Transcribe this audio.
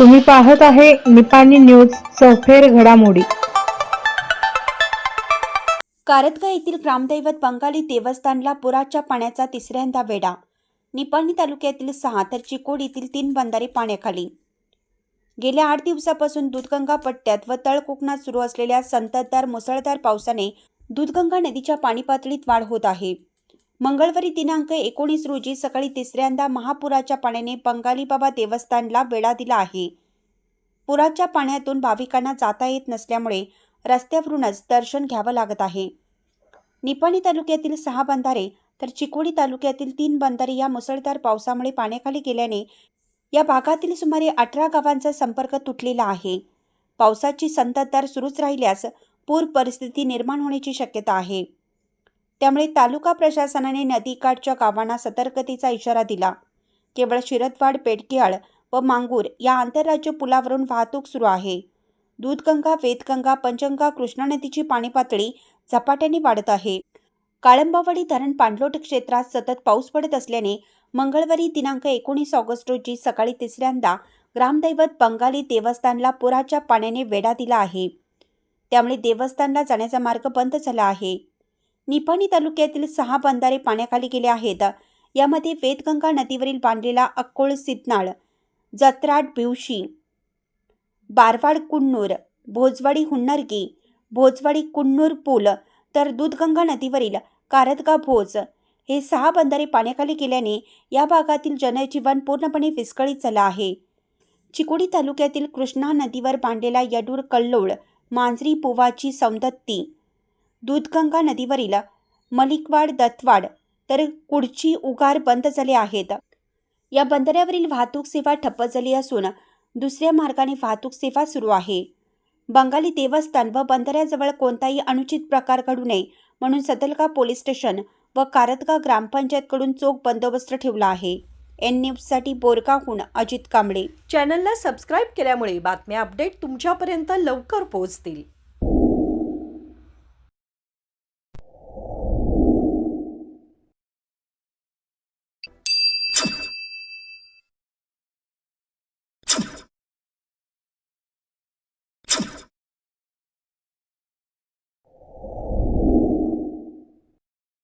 तुम्ही पाहत आहे निपाणी न्यूज सफेर घडामोडी. कारतगा येथील ग्रामदैवत बंगाली देवस्थानला पुराच्या पाण्याचा तिसऱ्यांदा वेढा. निपाणी तालुक्यातील सहा तर चिकोड येथील तीन बंधारे पाण्याखाली. गेल्या आठ दिवसापासून दूधगंगा पट्ट्यात व तळकोकणात सुरू असलेल्या संततधार मुसळधार पावसाने दूधगंगा नदीच्या पाणी पातळीत वाढ होत आहे. मंगळवारी दिनांक एकोणीस रोजी सकाळी तिसऱ्यांदा महापुराच्या पाण्याने बंगाली बाबा देवस्थानला वेढा दिला आहे. पुराच्या पाण्यातून भाविकांना जाता येत नसल्यामुळे रस्त्यावरूनच दर्शन घ्यावं लागत आहे. निपाणी तालुक्यातील सहा बंधारे तर चिकोडी तालुक्यातील तीन बंधारे या मुसळधार पावसामुळे पाण्याखाली गेल्याने या भागातील सुमारे अठरा गावांचा संपर्क तुटलेला आहे. पावसाची संततधार सुरूच राहिल्यास पूर परिस्थिती निर्माण होण्याची शक्यता आहे. त्यामुळे तालुका प्रशासनाने नदीकाठच्या गावांना सतर्कतेचा इशारा दिला. केवळ शिरदवाड पेटकियाळ व मांगूर या आंतरराज्य पुलावरून वाहतूक सुरू आहे. दूधगंगा वेदगंगा पंचगंगा कृष्णा नदीची पाणी पातळी झपाट्याने वाढत आहे. काळंबावडी धरण पाणलोट क्षेत्रात सतत पाऊस पडत असल्याने मंगळवारी दिनांक एकोणीस ऑगस्ट रोजी सकाळी तिसऱ्यांदा ग्रामदैवत बंगाली देवस्थानला पुराच्या पाण्याने वेढा दिला आहे. त्यामुळे देवस्थानला जाण्याचा मार्ग बंद झाला आहे. निपाणी तालुक्यातील सहा बंधारे पाण्याखाली गेले आहेत. यामध्ये वेदगंगा नदीवरील बांधलेला अक्कोळ सिद्धनाळ जत्राट बिवशी बारवाड कुन्नूर भोजवाडी हुन्नरगी भोजवाडी कुन्नूर पूल तर दूधगंगा नदीवरील कारदगा भोज हे सहा बंधारे पाण्याखाली गेल्याने या भागातील जनजीवन पूर्णपणे विस्कळीत झालं आहे. चिकोडी तालुक्यातील कृष्णा नदीवर बांधलेला यडूर कल्लोळ मांजरी पोवाची सौंदत्ती दूधगंगा नदीवरील मलिकवाड दत्तवाड तर कुडची उगार बंद झाले आहेत. या बंदऱ्यावरील वाहतूक सेवा ठप्प झाली असून दुसऱ्या मार्गाने वाहतूक सेवा सुरू आहे. बंगाली देवस्थान व बंदऱ्याजवळ कोणताही अनुचित प्रकार घडू नये म्हणून सदलगा पोलीस स्टेशन व कारतगा ग्रामपंचायतकडून चोख बंदोबस्त ठेवला आहे. एन न्यूजसाठी बोरगावहून अजित कांबळे. चॅनलला सबस्क्राईब केल्यामुळे बातम्या अपडेट तुमच्यापर्यंत लवकर पोहोचतील.